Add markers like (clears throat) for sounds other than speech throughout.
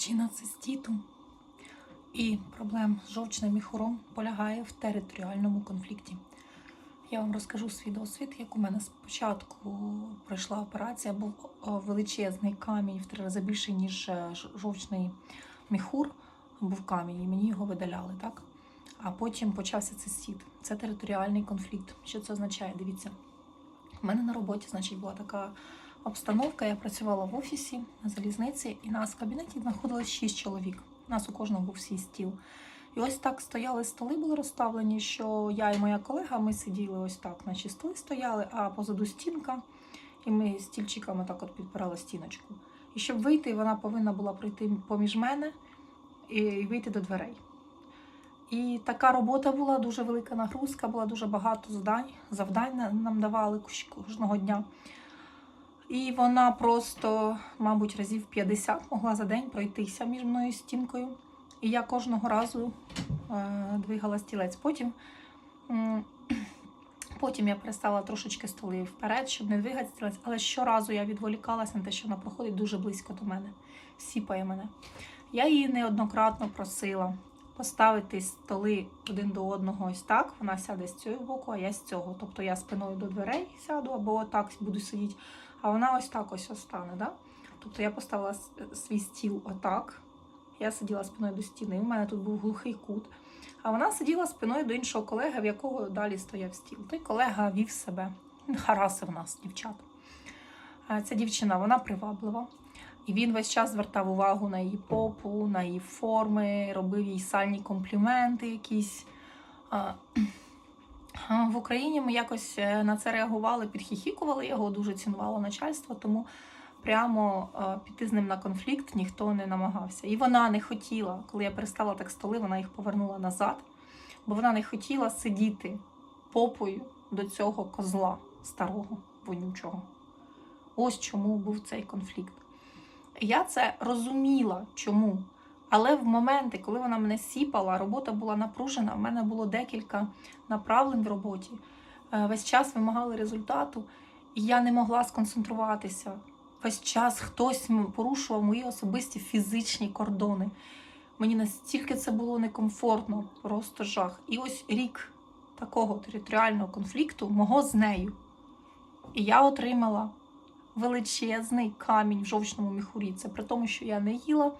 Причина цистіту і проблем з жовчним міхуром полягає в територіальному конфлікті. Я вам розкажу свій досвід, як у мене спочатку пройшла операція, був величезний камінь в три рази більший, ніж е, жовчний міхур. Був камінь, і мені його видаляли, так? А потім почався цистіт. Це територіальний конфлікт. Що це означає? Дивіться, у мене на роботі, значить, була така обстановка. Я працювала в офісі на залізниці, і нас в кабінеті знаходилось шість чоловік. У нас у кожного був свій стіл. І ось так стояли столи, були розставлені, що я і моя колега ми сиділи ось так, наші столи стояли, а позаду стінка, і ми стільчиками так от підпирали стіночку. І щоб вийти, вона повинна була пройти поміж мене і вийти до дверей. І така робота була, дуже велика нагрузка, була дуже багато завдань, завдань нам давали кожного дня. І вона просто, мабуть, разів 50 могла за день пройтися між мною стінкою. І я кожного разу е, двигала стілець. Потім, (clears throat) потім я перестала трошечки столи вперед, щоб не двигати стілець, але щоразу я відволікалася на те, що вона проходить дуже близько до мене, сіпає мене. Я її неоднократно просила поставити столи один до одного ось так. Вона сяде з цього боку, а я з цього. Тобто я спиною до дверей сяду або отак буду сидіти, а вона ось так ось остане. Да? Тобто я поставила свій стіл отак. Я сиділа спиною до стіни. У мене тут був глухий кут. А вона сиділа спиною до іншого колеги, в якого далі стояв стіл. Той колега вів себе. Він харасив нас, дівчат. Ця дівчина, вона приваблива. І він весь час звертав увагу на її попу, на її форми, робив їй сальні компліменти якісь. А, В Україні ми якось е, на це реагували, підхіхікували його, дуже цінувало начальство, тому прямо е, піти з ним на конфлікт ніхто не намагався. І вона не хотіла, коли я перестала так столи, вона їх повернула назад, бо вона не хотіла сидіти попою до цього козла старого, вонючого. Ось чому був цей конфлікт. Я це розуміла, чому. Але в моменти, коли вона мене сіпала, робота була напружена, в мене було декілька направлень в роботі. Е, Весь час вимагали результату, і я не могла сконцентруватися. Весь час хтось порушував мої особисті фізичні кордони. Мені настільки це було некомфортно, просто жах. І ось рік такого територіального конфлікту мого з нею. І я отримала величезний камінь в жовчному міхурі. Це при тому, що я не їла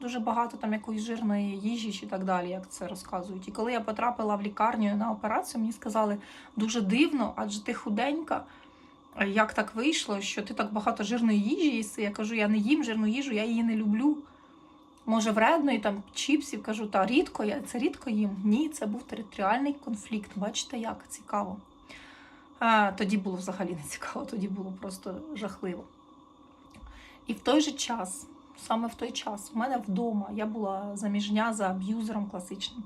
дуже багато там якоїсь жирної їжі чи так далі, як це розказують. І коли я потрапила в лікарню на операцію, мені сказали дуже дивно, адже ти худенька. Як так вийшло, що ти так багато жирної їжі їси? Я кажу, я не їм жирну їжу, я її не люблю. Може, вредної там чіпсів, кажу, та рідко, я це рідко їм. Ні, це був територіальний конфлікт. Бачите, як цікаво. А, тоді було взагалі не цікаво, тоді було просто жахливо. І в той же час, саме в той час, у мене вдома я була заміжня за аб'юзером класичним.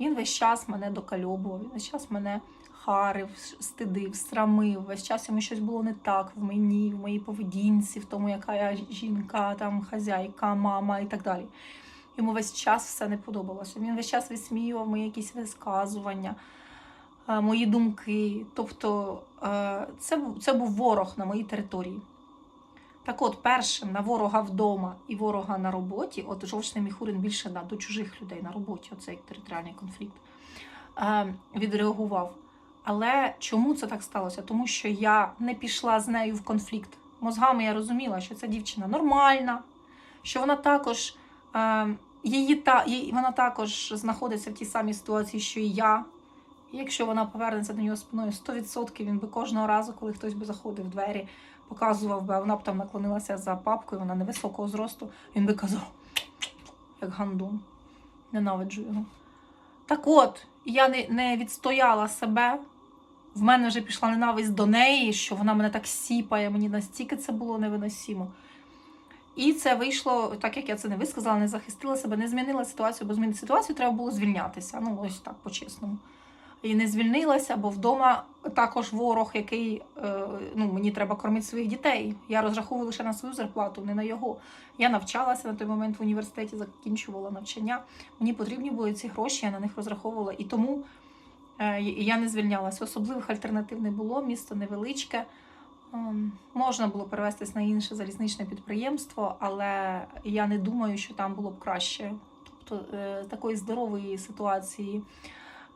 Він весь час мене докальобував, він весь час мене харив, стидив, срамив. Весь час йому щось було не так в мені, в моїй поведінці, в тому, яка я жінка, там хазяйка, мама і так далі. Йому весь час все не подобалося. Він весь час висміював мої якісь висказування, е, мої думки. Тобто е, це, це був ворог на моїй території. Так от, першим на ворога вдома і ворога на роботі, от жовчний міхурин більше да, до чужих людей на роботі, оцей територіальний конфлікт, е, відреагував. Але чому це так сталося? Тому що я не пішла з нею в конфлікт. Мозгами я розуміла, що ця дівчина нормальна, що вона також, е, її та, її, вона також знаходиться в тій самій ситуації, що і я. І якщо вона повернеться до нього спиною 100%, він би кожного разу, коли хтось би заходив в двері, показував би, а вона б там наклонилася за папкою, вона невисокого зросту, він би казав, як гандон. Ненавиджу його. Так от, я не, не відстояла себе. В мене вже пішла ненависть до неї, що вона мене так сіпає, мені настільки це було невиносимо. І це вийшло, так як я це не висказала, не захистила себе, не змінила ситуацію, бо змінити ситуацію треба було звільнятися. Ну, ось так, по-чесному. І не звільнилася, бо вдома також ворог, який е, ну, мені треба кормити своїх дітей. Я розраховую лише на свою зарплату, не на його. Я навчалася на той момент в університеті, закінчувала навчання. Мені потрібні були ці гроші, я на них розраховувала. І тому е, я не звільнялася. Особливих альтернатив не було, місто невеличке. Ем, Можна було перевестись на інше залізничне підприємство, але я не думаю, що там було б краще. Тобто е, такої здорової ситуації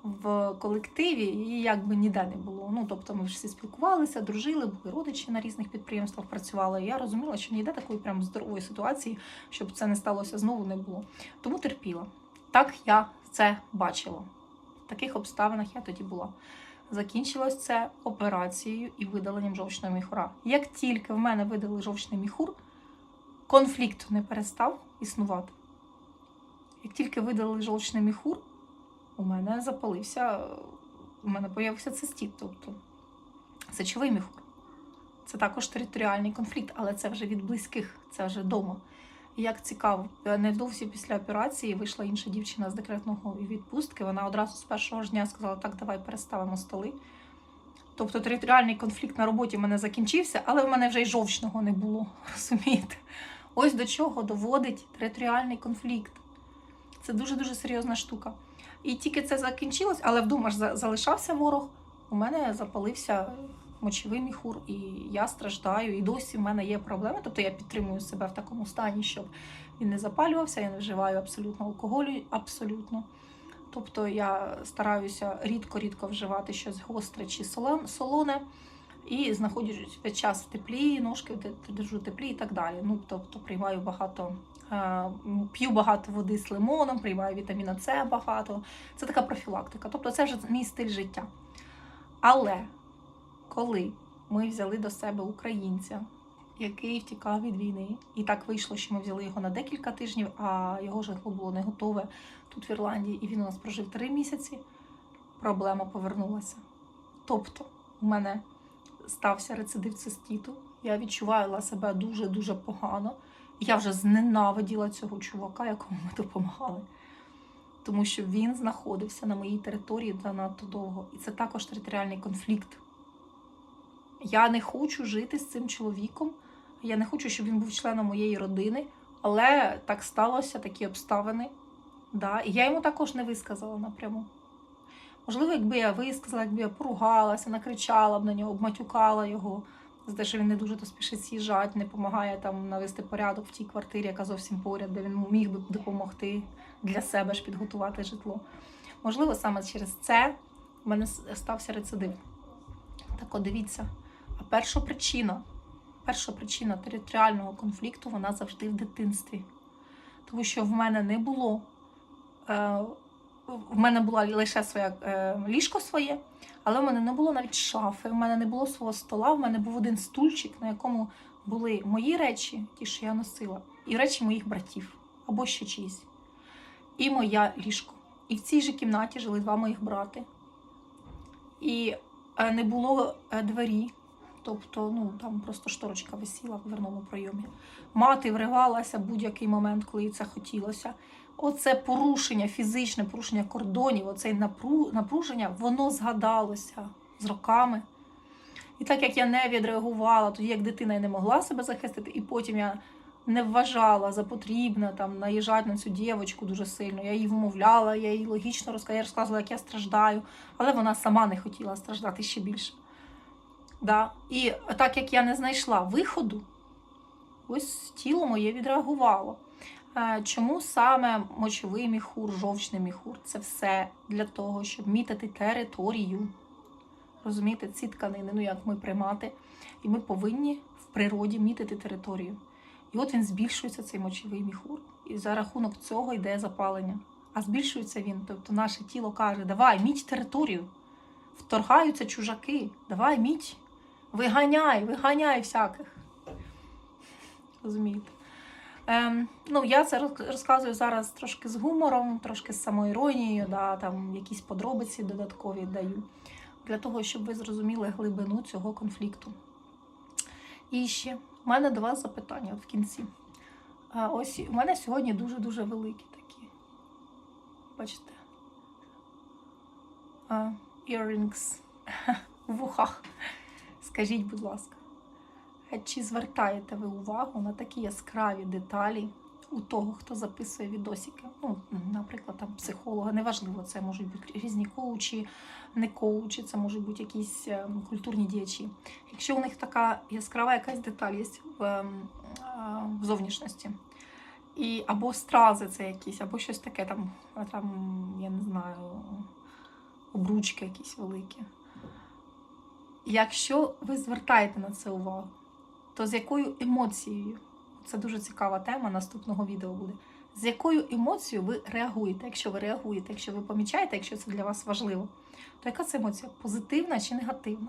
в колективі і якби ніде не було. Ну тобто ми всі спілкувалися, дружили, були родичі на різних підприємствах, працювали. І я розуміла, що ніде такої прям здорової ситуації, щоб це не сталося знову, не було. Тому терпіла. Так я це бачила. В таких обставинах я тоді була. Закінчилось це операцією і видаленням жовчного міхура. Як тільки в мене видали жовчний міхур, конфлікт не перестав існувати. Як тільки видали жовчний міхур, у мене запалився, у мене появився цистіт, тобто сечовий міхур. Це також територіальний конфлікт, але це вже від близьких, це вже вдома. Як цікаво, невдовзі після операції вийшла інша дівчина з декретного відпустки. Вона одразу з першого ж дня сказала: так, давай переставимо столи. Тобто територіальний конфлікт на роботі в мене закінчився, але в мене вже й жовчного не було. (laughs) Розумієте? Ось до чого доводить територіальний конфлікт. Це дуже-дуже серйозна штука. І тільки це закінчилось, але вдома ж за- залишався ворог. У мене запалився мочовий міхур, і я страждаю. І досі в мене є проблеми. Тобто я підтримую себе в такому стані, щоб він не запалювався. Я не вживаю абсолютно алкоголю, абсолютно. Тобто я стараюся рідко-рідко вживати щось гостре чи солоне. І знаходжусь час в теплі, ножки де- держу теплі і так далі. Ну, тобто приймаю багато, е, п'ю багато води з лимоном, приймаю вітаміна С багато. Це така профілактика. Тобто це вже мій стиль життя. Але коли ми взяли до себе українця, який втікав від війни, і так вийшло, що ми взяли його на декілька тижнів, а його житло було не готове тут в Ірландії, і він у нас прожив три місяці, проблема повернулася. Тобто, у мене стався рецидив цистіту. Я відчувала себе дуже-дуже погано. Я вже зненавиділа цього чувака, якому ми допомагали. Тому що він знаходився на моїй території занадто довго. І це також територіальний конфлікт. Я не хочу жити з цим чоловіком. Я не хочу, щоб він був членом моєї родини, але так сталося, такі обставини. Да. І я йому також не висказала напряму. Можливо, якби я висказала, якби я поругалася, накричала б на нього, обматюкала його за те, що він не дуже то спішить з'їжджати, не допомагає там навести порядок в тій квартирі, яка зовсім поряд, де він міг би допомогти для себе ж підготувати житло. Можливо, саме через це в мене стався рецидив. Так от дивіться, а перша причина, перша причина територіального конфлікту вона завжди в дитинстві. Тому що в мене не було. Е, в мене була лише своє е, ліжко своє, але в мене не було навіть шафи, в мене не було свого стола, в мене був один стульчик, на якому були мої речі, ті, що я носила, і речі моїх братів або ще чиїсь. І моя ліжко. І в цій же кімнаті жили два моїх брати. І е, не було е, двері, тобто ну, там просто шторочка висіла в дверному прийомі. Мати вривалася будь-який момент, коли їй це хотілося. Оце порушення, фізичне порушення кордонів, оце напруження, воно згадалося з роками. І так як я не відреагувала, тоді як дитина я не могла себе захистити, і потім я не вважала за потрібне там наїжджати на цю дівчинку дуже сильно. Я її вмовляла, я їй логічно розказала, я розказувала, як я страждаю, але вона сама не хотіла страждати ще більше. Да. І так як я не знайшла виходу, ось тіло моє відреагувало. Е, Чому саме мочовий міхур, жовчний міхур? Це все для того, щоб мітити територію. Розумієте, ці тканини, ну як ми приймати. І ми повинні в природі мітити територію. І от він збільшується, цей мочовий міхур. І за рахунок цього йде запалення. А збільшується він. Тобто наше тіло каже: давай, міть територію. Вторгаються чужаки, давай міть. Виганяй, виганяй всяких. Розумієте? Ем, ну, я це розказую зараз трошки з гумором, трошки з самоіронією, да, там якісь подробиці додаткові даю, для того, щоб ви зрозуміли глибину цього конфлікту. І ще в мене до вас запитання от в кінці. А, ось у мене сьогодні дуже-дуже великі такі. Бачите? А, earrings (laughs) в вухах. Скажіть, будь ласка. Чи звертаєте ви увагу на такі яскраві деталі у того, хто записує відосики. Ну, наприклад, там психолога, неважливо, це можуть бути різні коучі, не коучі, це можуть бути якісь е, культурні діячі. Якщо у них така яскрава якась деталь є в, ем, в зовнішності, і або стрази це якісь, або щось таке там, там, я не знаю, обручки якісь великі. Якщо ви звертаєте на це увагу, то з якою емоцією, це дуже цікава тема наступного відео буде. З якою емоцією ви реагуєте? Якщо ви реагуєте, якщо ви помічаєте, якщо це для вас важливо, то яка це емоція? Позитивна чи негативна?